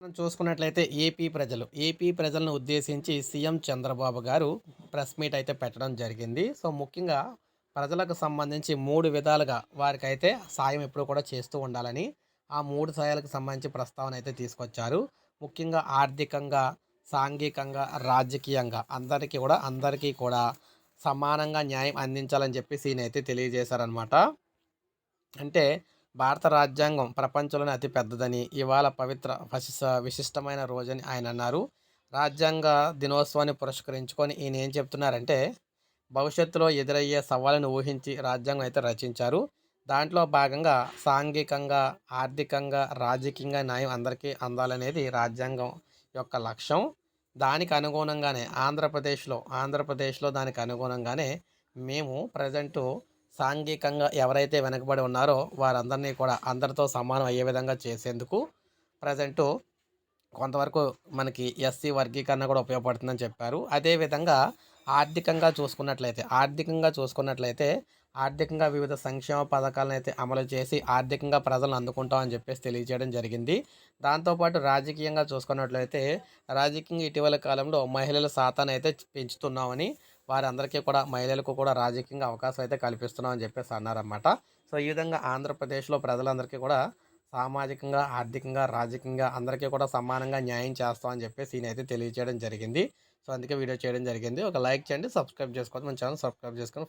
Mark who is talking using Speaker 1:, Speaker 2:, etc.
Speaker 1: మనం చూసుకున్నట్లయితే ఏపీ ప్రజలు ఏపీ ప్రజలను ఉద్దేశించి సీఎం చంద్రబాబు గారు ప్రెస్ మీట్ అయితే పెట్టడం జరిగింది. సో ముఖ్యంగా ప్రజలకు సంబంధించి మూడు విధాలుగా వారికైతే సాయం ఎప్పుడు కూడా చేస్తూ ఉండాలని ఆ మూడు సాయాలకు సంబంధించి ప్రస్తావన అయితే తీసుకొచ్చారు. ముఖ్యంగా ఆర్థికంగా సాంఘికంగా రాజకీయంగా అందరికీ కూడా అందరికీ కూడా సమానంగా న్యాయం అందించాలని చెప్పేసి ఈయన అయితే తెలియజేశారనమాట అంటే భారత రాజ్యాంగం ప్రపంచంలోనే అతి పెద్దదని ఇవాళ పవిత్ర వశిష విశిష్టమైన రోజని ఆయన అన్నారు. రాజ్యాంగ దినోత్సవాన్ని పురస్కరించుకొని ఈయన ఏం చెప్తున్నారంటే భవిష్యత్తులో ఎదురయ్యే సవాళ్ళను ఊహించి రాజ్యాంగం అయితే రచించారు. దాంట్లో భాగంగా సాంఘికంగా ఆర్థికంగా రాజకీయంగా న్యాయం అందరికీ అందాలనేది రాజ్యాంగం యొక్క లక్ష్యం. దానికి అనుగుణంగానే ఆంధ్రప్రదేశ్లో ఆంధ్రప్రదేశ్లో దానికి అనుగుణంగానే మేము ప్రజెంటు సాంఘికంగా ఎవరైతే వెనకబడి ఉన్నారో వారందరినీ కూడా అందరితో సమానం అయ్యే విధంగా చేసేందుకు ప్రజెంట్ కొంతవరకు మనకి ఎస్సీ వర్గీకరణ కూడా ఉపయోగపడుతుందని చెప్పారు. అదేవిధంగా ఆర్థికంగా చూసుకున్నట్లయితే ఆర్థికంగా చూసుకున్నట్లయితే ఆర్థికంగా వివిధ సంక్షేమ పథకాలను అయితే అమలు చేసి ఆర్థికంగా ప్రజలను అందుకుంటామని చెప్పేసి తెలియజేయడం జరిగింది. దాంతోపాటు రాజకీయంగా చూసుకున్నట్లయితే రాజకీయంగా ఇటీవల కాలంలో మహిళల శాతాన్ని అయితే పెంచుతున్నామని వారందరికీ కూడా మహిళలకు కూడా రాజకీయంగా అవకాశం అయితే కల్పిస్తున్నామని చెప్పేసి అన్నారన్నమాట. సో ఈ విధంగా ఆంధ్రప్రదేశ్లో ప్రజలందరికీ కూడా సామాజికంగా ఆర్థికంగా రాజకీయంగా అందరికీ కూడా సమానంగా న్యాయం చేస్తామని చెప్పేసి ఈయన అయితే తెలియజేయడం జరిగింది. సో అందుకే వీడియో చేయడం జరిగింది. ఒక లైక్ చేయండి సబ్స్క్రైబ్ చేసుకోండి. మన ఛానల్ సబ్స్క్రైబ్ చేసుకోండి.